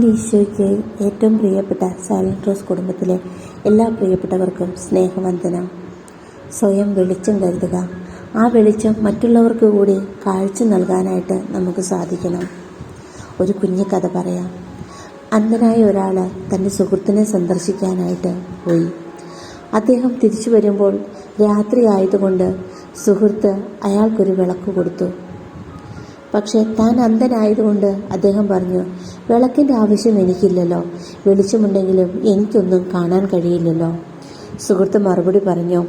ഈശോയ്ക്ക് ഏറ്റവും പ്രിയപ്പെട്ട സൈലന്റ് റോസ് കുടുംബത്തിലെ എല്ലാ പ്രിയപ്പെട്ടവർക്കും സ്നേഹവന്ദനം. സ്വയം വെളിച്ചം കരുതുക. ആ വെളിച്ചം മറ്റുള്ളവർക്ക് കൂടി കാഴ്ച നൽകാനായിട്ട് നമുക്ക് സാധിക്കണം. ഒരു കുഞ്ഞു കഥ പറയാം. അന്ധനായ ഒരാൾ തന്റെ സുഹൃത്തിനെ സന്ദർശിക്കാനായിട്ട് പോയി. അദ്ദേഹം തിരിച്ചു വരുമ്പോൾ രാത്രി ആയതുകൊണ്ട് സുഹൃത്ത് അയാൾക്കൊരു വിളക്ക് കൊടുത്തു. പക്ഷേ താൻ അന്ധനായതുകൊണ്ട് അദ്ദേഹം പറഞ്ഞു വിളക്കിന്റെ ആവശ്യം എനിക്കില്ലല്ലോ. വെളിച്ചമുണ്ടെങ്കിലും എനിക്കൊന്നും കാണാൻ കഴിയില്ലല്ലോ. സുഹൃത്ത് മറുപടി പറഞ്ഞു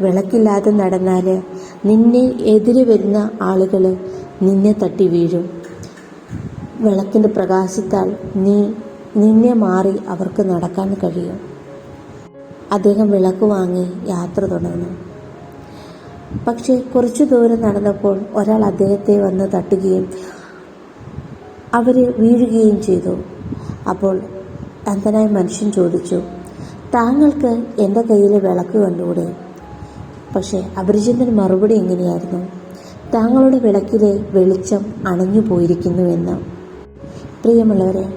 വിളക്കില്ലാതെ നടന്നാൽ നിന്നെ എതിരെ വരുന്ന ആളുകൾ നിന്നെ തട്ടി വീഴും. വിളക്കിന്റെ പ്രകാശത്താൽ നീ നിന്നെ മാറി അവർക്ക് നടക്കാൻ കഴിയും. അദ്ദേഹം വിളക്ക് വാങ്ങി യാത്ര തുടർന്നു. പക്ഷേ കുറച്ചു ദൂരം നടന്നപ്പോൾ ഒരാൾ അദ്ദേഹത്തെ വന്ന് തട്ടുകയും അവർ വീഴുകയും ചെയ്തു. അപ്പോൾ അന്ധനായ മനുഷ്യൻ ചോദിച്ചു താങ്കൾക്ക് എന്റെ കയ്യിലെ വിളക്ക് കണ്ടുകൂടെ? പക്ഷേ അപരിചിതൻ മറുപടി എങ്ങനെയായിരുന്നു താങ്കളുടെ വിളക്കിലെ വെളിച്ചം അണഞ്ഞു പോയിരിക്കുന്നുവെന്ന്. പ്രിയമുള്ളവരെ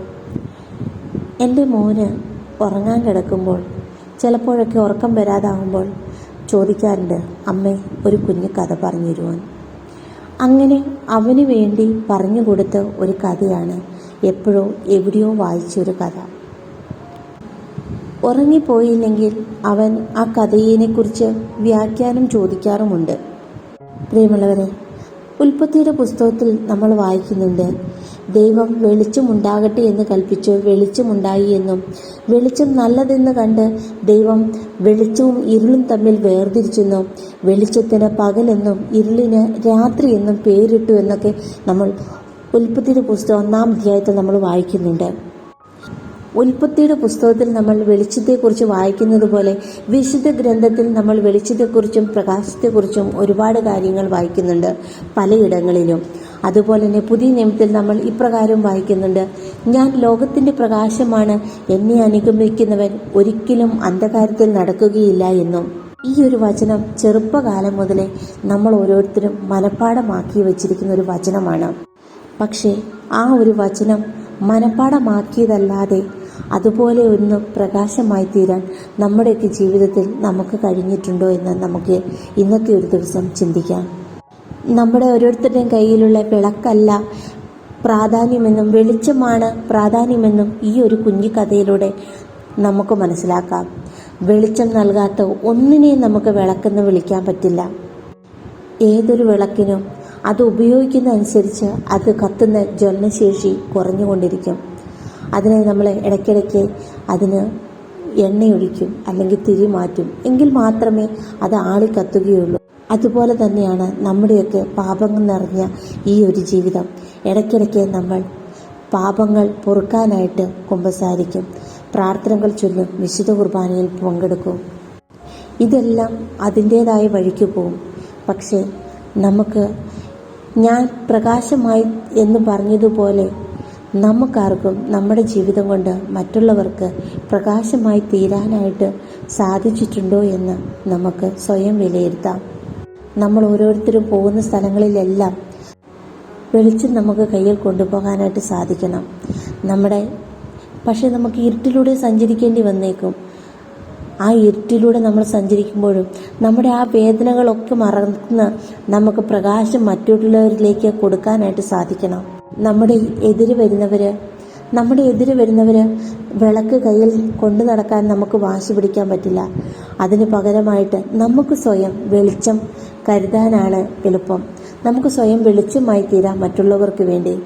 എന്റെ മോന് ഉറങ്ങാൻ കിടക്കുമ്പോൾ ചിലപ്പോഴൊക്കെ ഉറക്കം വരാതാവുമ്പോൾ ചോദിക്കാറുണ്ട് അമ്മേ ഒരു കുഞ്ഞു കഥ പറഞ്ഞു തരുവാൻ അങ്ങനെ അവന് വേണ്ടി പറഞ്ഞു കൊടുത്ത ഒരു കഥയാണ് എപ്പോഴോ എവിടെയോ വായിച്ചൊരു കഥ. ഉറങ്ങിപ്പോയില്ലെങ്കിൽ അവൻ ആ കഥയെക്കുറിച്ച് വ്യാഖ്യാനം ചോദിക്കാറുമുണ്ട്. പ്രിയമുള്ളവരെ ഉൽപ്പത്തിയുടെ പുസ്തകത്തിൽ നമ്മൾ വായിക്കുന്നുണ്ട്. ദൈവം വെളിച്ചമുണ്ടാകട്ടെ എന്ന് കൽപ്പിച്ചു വെളിച്ചമുണ്ടായി എന്നും. വെളിച്ചം നല്ലതെന്ന് കണ്ട് ദൈവം വെളിച്ചവും ഇരുളും തമ്മിൽ വേർതിരിച്ചെന്നും. വെളിച്ചത്തിന് പകലെന്നും ഇരുളിന് രാത്രി എന്നും പേരിട്ടു എന്നൊക്കെ നമ്മൾ ഉൽപ്പത്തിയുടെ പുസ്തകം ഒന്നാം അധ്യായത്തിൽ നമ്മൾ വായിക്കുന്നുണ്ട്. ഉൽപ്പത്തിയുടെ പുസ്തകത്തിൽ നമ്മൾ വെളിച്ചത്തെക്കുറിച്ച് വായിക്കുന്നത് പോലെ വിശുദ്ധ ഗ്രന്ഥത്തിൽ നമ്മൾ വെളിച്ചത്തെക്കുറിച്ചും പ്രകാശത്തെക്കുറിച്ചും ഒരുപാട് കാര്യങ്ങൾ വായിക്കുന്നുണ്ട് പലയിടങ്ങളിലും. അതുപോലെ തന്നെ പുതിയ നിയമത്തിൽ നമ്മൾ ഇപ്രകാരം വായിക്കുന്നുണ്ട്. ഞാൻ ലോകത്തിന്റെ പ്രകാശമാണ് എന്നെ അനുഗമിക്കുന്നവൻ ഒരിക്കലും അന്ധകാരത്തിൽ നടക്കുകയില്ല എന്നും. ഈ ഒരു വചനം ചെറുപ്പകാലം മുതലേ നമ്മൾ ഓരോരുത്തരും മനഃപ്പാടമാക്കി വച്ചിരിക്കുന്ന ഒരു വചനമാണ്. പക്ഷേ ആ ഒരു വചനം മനഃപ്പാടമാക്കിയതല്ലാതെ അതുപോലെ ഒന്ന് പ്രകാശമായി തീരാൻ നമ്മുടെയൊക്കെ ജീവിതത്തിൽ നമുക്ക് കഴിഞ്ഞിട്ടുണ്ടോ എന്ന് നമുക്ക് ഇന്നത്തെ ഒരു ദിവസം ചിന്തിക്കാം. നമ്മുടെ ഓരോരുത്തരുടെയും കയ്യിലുള്ള വിളക്കല്ല പ്രാധാന്യമെന്നും വെളിച്ചമാണ് പ്രാധാന്യമെന്നും ഈ ഒരു കുഞ്ഞു കഥയിലൂടെ നമുക്ക് മനസ്സിലാക്കാം. വെളിച്ചം നൽകാത്ത ഒന്നിനെയും നമുക്ക് വിളക്കെന്ന് വിളിക്കാൻ പറ്റില്ല. ഏതൊരു വിളക്കിനും അത് ഉപയോഗിക്കുന്ന അനുസരിച്ച് അത് കത്തുന്ന ജ്വലനശേഷി കുറഞ്ഞുകൊണ്ടിരിക്കും. അതിനെ നമ്മൾ ഇടയ്ക്കിടയ്ക്ക് അതിന് എണ്ണയൊഴിക്കും അല്ലെങ്കിൽ തിരി മാറ്റും. എങ്കിൽ മാത്രമേ അത് ആളി കത്തുകയുള്ളൂ. അതുപോലെ തന്നെയാണ് നമ്മുടെയൊക്കെ പാപങ്ങൾ നിറഞ്ഞ ഈ ഒരു ജീവിതം. ഇടയ്ക്കിടയ്ക്ക് നമ്മൾ പാപങ്ങൾ പൊറുക്കാനായിട്ട് കുമ്പസാരിക്കും. പ്രാർത്ഥനകൾ ചൊല്ലും വിശുദ്ധ കുർബാനയിൽ പങ്കെടുക്കും. ഇതെല്ലാം അതിന്റേതായ വഴിക്ക് പോകും പക്ഷേ നമുക്ക് ഞാൻ പ്രകാശമായി എന്ന് പറഞ്ഞതുപോലെ നമുക്കാർക്കും നമ്മുടെ ജീവിതം കൊണ്ട് മറ്റുള്ളവർക്ക് പ്രകാശമായി തീരാനായിട്ട് സാധിച്ചിട്ടുണ്ടോ എന്ന് നമുക്ക് സ്വയം വിലയിരുത്താം. നമ്മൾ ഓരോരുത്തരും പോകുന്ന സ്ഥലങ്ങളിലെല്ലാം വെളിച്ചം നമുക്ക് കയ്യിൽ കൊണ്ടുപോകാനായിട്ട് സാധിക്കണം. നമ്മുടെ പക്ഷേ നമുക്ക് ഇരുട്ടിലൂടെ സഞ്ചരിക്കേണ്ടി വന്നേക്കും. ആ ഇരുട്ടിലൂടെ നമ്മൾ സഞ്ചരിക്കുമ്പോഴും നമ്മുടെ ആ വേദനകളൊക്കെ മറന്ന് നമുക്ക് പ്രകാശം മറ്റുള്ളവരിലേക്ക് കൊടുക്കാനായിട്ട് സാധിക്കണം. നമ്മുടെ എതിര് വരുന്നവർ നമ്മുടെ എതിര് വരുന്നവർ വിളക്ക് കയ്യിൽ കൊണ്ടു നടക്കാൻ നമുക്ക് വാശി പിടിക്കാൻ പറ്റില്ല. അതിന് പകരമായിട്ട് നമുക്ക് സ്വയം വെളിച്ചം കരുതാനാണ് എളുപ്പം. നമുക്ക് സ്വയം വെളിച്ചമായി തീരാം മറ്റുള്ളവർക്ക് വേണ്ടി.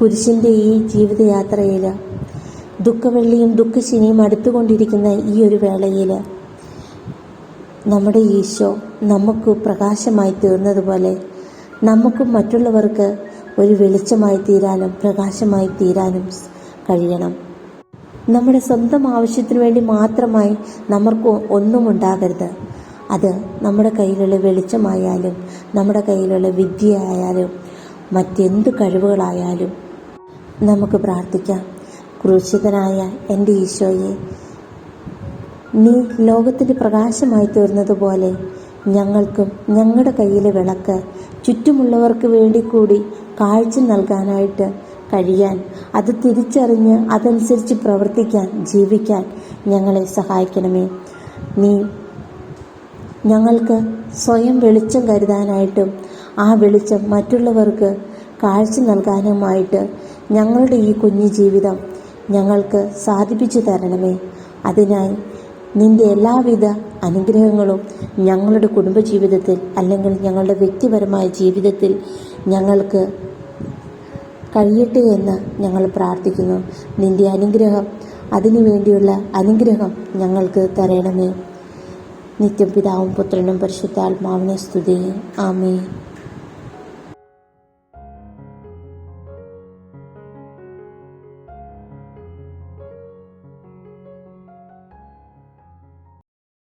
കുരിശിന്റെ ഈ ജീവിതയാത്രയിൽ ദുഃഖവെള്ളിയും ദുഃഖശനിയും അടുത്തുകൊണ്ടിരിക്കുന്ന ഈ ഒരു വേളയിൽ നമ്മുടെ ഈശോ നമുക്ക് പ്രകാശമായി തീർന്നതുപോലെ നമുക്കും മറ്റുള്ളവർക്ക് ഒരു വെളിച്ചമായി തീരാനും പ്രകാശമായി തീരാനും കഴിയണം. നമ്മുടെ സ്വന്തം ആവശ്യത്തിനു വേണ്ടി മാത്രമായി നമുക്ക് ഒന്നും ഉണ്ടാകരുത് അത് നമ്മുടെ കയ്യിലുള്ള വെളിച്ചമായാലും നമ്മുടെ കയ്യിലുള്ള വിദ്യയായാലും മറ്റെന്ത് കഴിവുകളായാലും നമുക്ക് പ്രാർത്ഥിക്കാം. ക്രൂശിതനായ എന്റെ ഈശോയെ നീ ലോകത്തിന്റെ പ്രകാശമായി തീർന്നതുപോലെ ഞങ്ങൾക്കും ഞങ്ങളുടെ കയ്യിലെ വിളക്ക് ചുറ്റുമുള്ളവർക്ക് വേണ്ടി കൂടി കാഴ്ച നൽകാനായിട്ട് കഴിയാൻ അത് തിരിച്ചറിഞ്ഞ് അതനുസരിച്ച് പ്രവർത്തിക്കാൻ ജീവിക്കാൻ ഞങ്ങളെ സഹായിക്കണമേ. നീ ഞങ്ങൾക്ക് സ്വയം വെളിച്ചം കരുതാനായിട്ടും ആ വെളിച്ചം മറ്റുള്ളവർക്ക് കാഴ്ച നൽകാനുമായിട്ട് ഞങ്ങളുടെ ഈ കുഞ്ഞു ജീവിതം ഞങ്ങൾക്ക് സാധിപ്പിച്ചു തരണമേ. അതിനായി നിന്റെ എല്ലാവിധ അനുഗ്രഹങ്ങളും ഞങ്ങളുടെ കുടുംബജീവിതത്തിൽ അല്ലെങ്കിൽ ഞങ്ങളുടെ വ്യക്തിപരമായ ജീവിതത്തിൽ ഞങ്ങൾക്ക് കഴിയട്ടെ എന്ന് ഞങ്ങൾ പ്രാർത്ഥിക്കുന്നു. നിന്റെ അനുഗ്രഹം അതിനു വേണ്ടിയുള്ള അനുഗ്രഹം ഞങ്ങൾക്ക് തരണമേ. നിത്യം പിതാവും പുത്രനും പരിശുദ്ധാത്മാവിനെ സ്തുതി ആമേ